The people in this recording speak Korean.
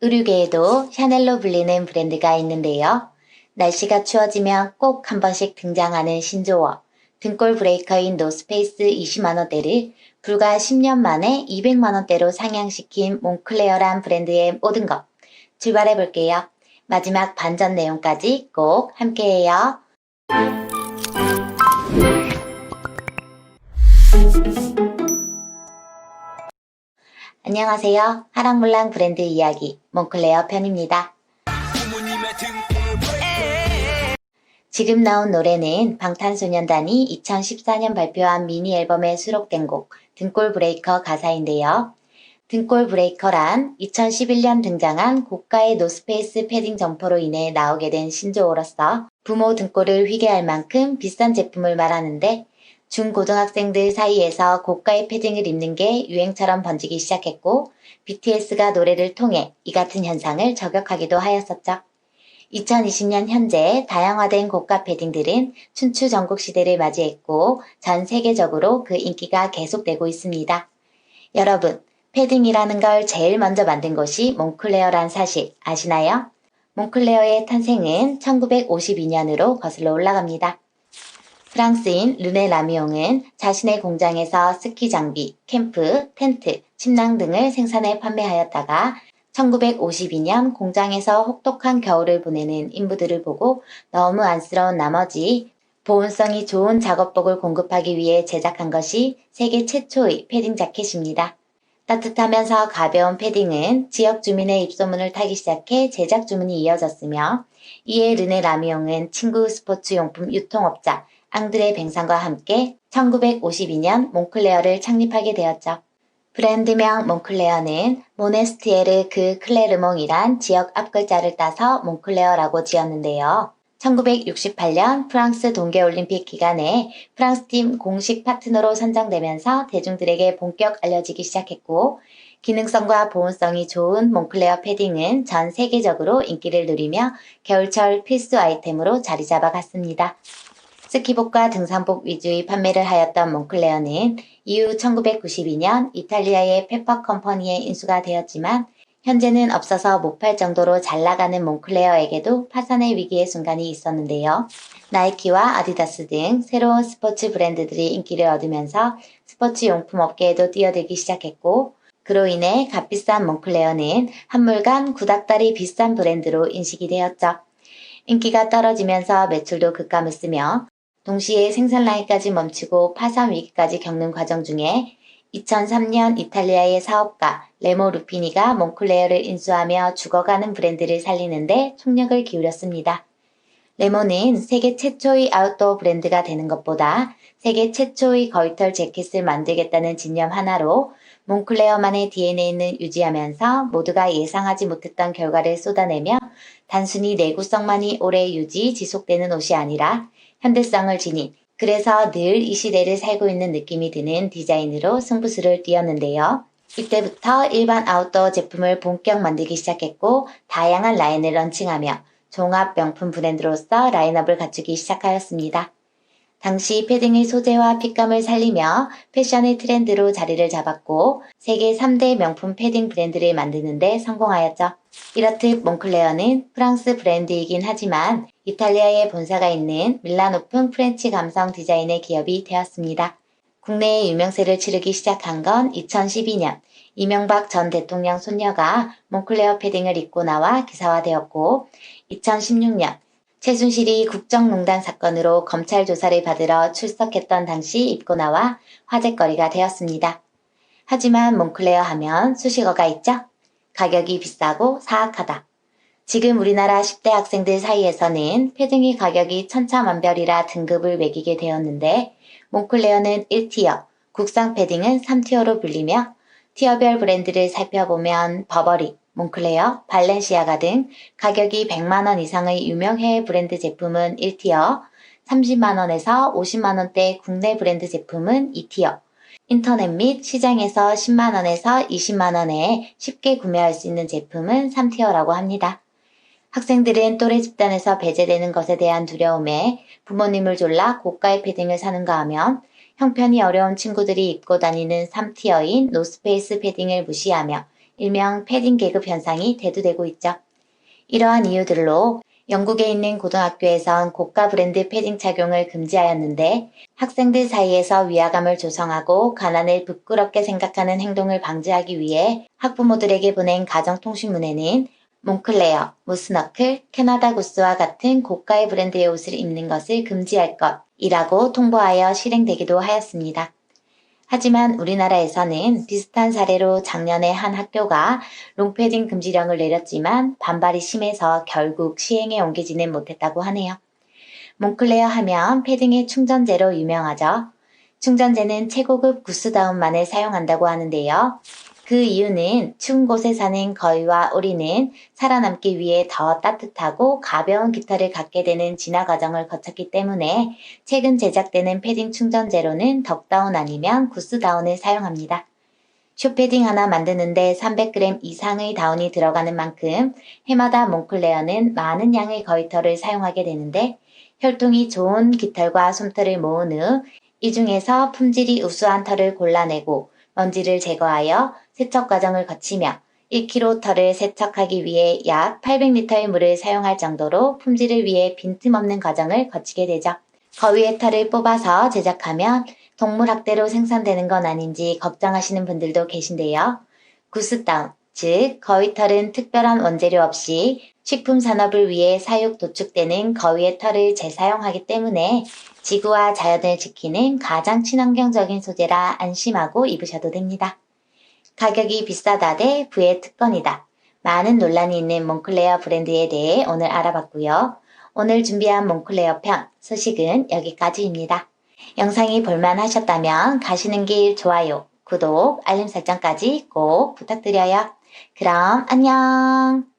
의류계에도 샤넬로 불리는 브랜드가 있는데요. 날씨가 추워지면 꼭 한 번씩 등장하는 신조어, 등골 브레이커인 노스페이스 20만원대를 불과 10년 만에 200만원대로 상향시킨 몽클레어란 브랜드의 모든 것 출발해 볼게요. 마지막 반전 내용까지 꼭 함께해요. 안녕하세요. 하랑물랑 브랜드 이야기 몽클레어 편입니다. 지금 나온 노래는 방탄소년단이 2014년 발표한 미니 앨범에 수록된 곡 등골 브레이커 가사인데요. 등골 브레이커란 2011년 등장한 고가의 노스페이스 패딩 점퍼로 인해 나오게 된 신조어로서 부모 등골을 휘게 할 만큼 비싼 제품을 말하는데 중고등학생들 사이에서 고가의 패딩을 입는 게 유행처럼 번지기 시작했고 BTS가 노래를 통해 이 같은 현상을 저격하기도 하였었죠. 2020년 현재 다양화된 고가 패딩들은 춘추 전국 시대를 맞이했고 전 세계적으로 그 인기가 계속되고 있습니다. 여러분, 패딩이라는 걸 제일 먼저 만든 곳이 몽클레어란 사실 아시나요? 몽클레어의 탄생은 1952년으로 거슬러 올라갑니다. 프랑스인 르네 라미옹은 자신의 공장에서 스키 장비, 캠프, 텐트, 침낭 등을 생산해 판매하였다가 1952년 공장에서 혹독한 겨울을 보내는 인부들을 보고 너무 안쓰러운 나머지 보온성이 좋은 작업복을 공급하기 위해 제작한 것이 세계 최초의 패딩 자켓입니다. 따뜻하면서 가벼운 패딩은 지역 주민의 입소문을 타기 시작해 제작 주문이 이어졌으며 이에 르네 라미옹은 친구 스포츠 용품 유통업자 앙드레 뱅상과 함께 1952년 몽클레어를 창립하게 되었죠. 브랜드명 몽클레어는 모네스티에르 그 클레르몽이란 지역 앞글자를 따서 몽클레어라고 지었는데요. 1968년 프랑스 동계올림픽 기간에 프랑스 팀 공식 파트너로 선정되면서 대중들에게 본격 알려지기 시작했고 기능성과 보온성이 좋은 몽클레어 패딩은 전 세계적으로 인기를 누리며 겨울철 필수 아이템으로 자리 잡아갔습니다. 스키복과 등산복 위주의 판매를 하였던 몽클레어는 이후 1992년 이탈리아의 페퍼 컴퍼니에 인수가 되었지만 현재는 없어서 못 팔 정도로 잘 나가는 몽클레어에게도 파산의 위기의 순간이 있었는데요. 나이키와 아디다스 등 새로운 스포츠 브랜드들이 인기를 얻으면서 스포츠 용품 업계에도 뛰어들기 시작했고 그로 인해 값비싼 몽클레어는 한물간 구닥다리 비싼 브랜드로 인식이 되었죠. 인기가 떨어지면서 매출도 급감했으며 동시에 생산 라인까지 멈추고 파산 위기까지 겪는 과정 중에 2003년 이탈리아의 사업가 레모 루피니가 몽클레어를 인수하며 죽어가는 브랜드를 살리는데 총력을 기울였습니다. 레모는 세계 최초의 아웃도어 브랜드가 되는 것보다 세계 최초의 거위털 재킷을 만들겠다는 진념 하나로 몽클레어만의 DNA는 유지하면서 모두가 예상하지 못했던 결과를 쏟아내며 단순히 내구성만이 오래 유지, 지속되는 옷이 아니라 현대성을 지닌 그래서 늘 이 시대를 살고 있는 느낌이 드는 디자인으로 승부수를 띄었는데요. 이때부터 일반 아웃도어 제품을 본격 만들기 시작했고 다양한 라인을 런칭하며 종합 명품 브랜드로서 라인업을 갖추기 시작하였습니다. 당시 패딩의 소재와 핏감을 살리며 패션의 트렌드로 자리를 잡았고 세계 3대 명품 패딩 브랜드를 만드는데 성공하였죠. 이렇듯 몽클레어는 프랑스 브랜드이긴 하지만 이탈리아에 본사가 있는 오픈 프렌치 감성 디자인의 기업이 되었습니다. 국내에 유명세를 치르기 시작한 건 2012년 이명박 전 대통령 손녀가 몽클레어 패딩을 입고 나와 기사화되었고 2016년 최순실이 국정농단 사건으로 검찰 조사를 받으러 출석했던 당시 입고 나와 화제거리가 되었습니다. 하지만 몽클레어 하면 수식어가 있죠? 가격이 비싸고 사악하다. 지금 우리나라 10대 학생들 사이에서는 패딩의 가격이 천차만별이라 등급을 매기게 되었는데 몽클레어는 1티어, 국산 패딩은 3티어로 불리며 티어별 브랜드를 살펴보면 버버리, 몽클레어, 발렌시아가 등 가격이 100만원 이상의 유명 해외 브랜드 제품은 1티어, 30만원에서 50만원대 국내 브랜드 제품은 2티어, 인터넷 및 시장에서 10만원에서 20만원에 쉽게 구매할 수 있는 제품은 3티어라고 합니다. 학생들은 또래 집단에서 배제되는 것에 대한 두려움에 부모님을 졸라 고가의 패딩을 사는가 하면 형편이 어려운 친구들이 입고 다니는 3티어인 노스페이스 패딩을 무시하며 일명 패딩 계급 현상이 대두되고 있죠. 이러한 이유들로 영국에 있는 고등학교에선 고가 브랜드 패딩 착용을 금지하였는데 학생들 사이에서 위화감을 조성하고 가난을 부끄럽게 생각하는 행동을 방지하기 위해 학부모들에게 보낸 가정통신문에는 몽클레어, 무스너클, 캐나다 구스와 같은 고가의 브랜드의 옷을 입는 것을 금지할 것이라고 통보하여 실행되기도 하였습니다. 하지만 우리나라에서는 비슷한 사례로 작년에 한 학교가 롱패딩 금지령을 내렸지만 반발이 심해서 결국 시행에 옮기지는 못했다고 하네요. 몽클레어 하면 패딩의 충전재로 유명하죠. 충전재는 최고급 구스다운만을 사용한다고 하는데요. 그 이유는 추운 곳에 사는 거위와 오리는 살아남기 위해 더 따뜻하고 가벼운 깃털을 갖게 되는 진화 과정을 거쳤기 때문에 최근 제작되는 패딩 충전재로는 덕다운 아니면 구스다운을 사용합니다. 슈패딩 하나 만드는데 300g 이상의 다운이 들어가는 만큼 해마다 몽클레어는 많은 양의 거위털을 사용하게 되는데 혈통이 좋은 깃털과 솜털을 모은 후 이 중에서 품질이 우수한 털을 골라내고 먼지를 제거하여 세척 과정을 거치며 1kg 털을 세척하기 위해 약 800리터의 물을 사용할 정도로 품질을 위해 빈틈없는 과정을 거치게 되죠. 거위의 털을 뽑아서 제작하면 동물 학대로 생산되는 건 아닌지 걱정하시는 분들도 계신데요. 구스다운, 즉 거위 털은 특별한 원재료 없이 식품 산업을 위해 사육 도축되는 거위의 털을 재사용하기 때문에 지구와 자연을 지키는 가장 친환경적인 소재라 안심하고 입으셔도 됩니다. 가격이 비싸다 대 부의 특권이다. 많은 논란이 있는 몽클레어 브랜드에 대해 오늘 알아봤고요. 오늘 준비한 몽클레어 편 소식은 여기까지입니다. 영상이 볼만 하셨다면 가시는 길 좋아요, 구독, 알림 설정까지 꼭 부탁드려요. 그럼 안녕!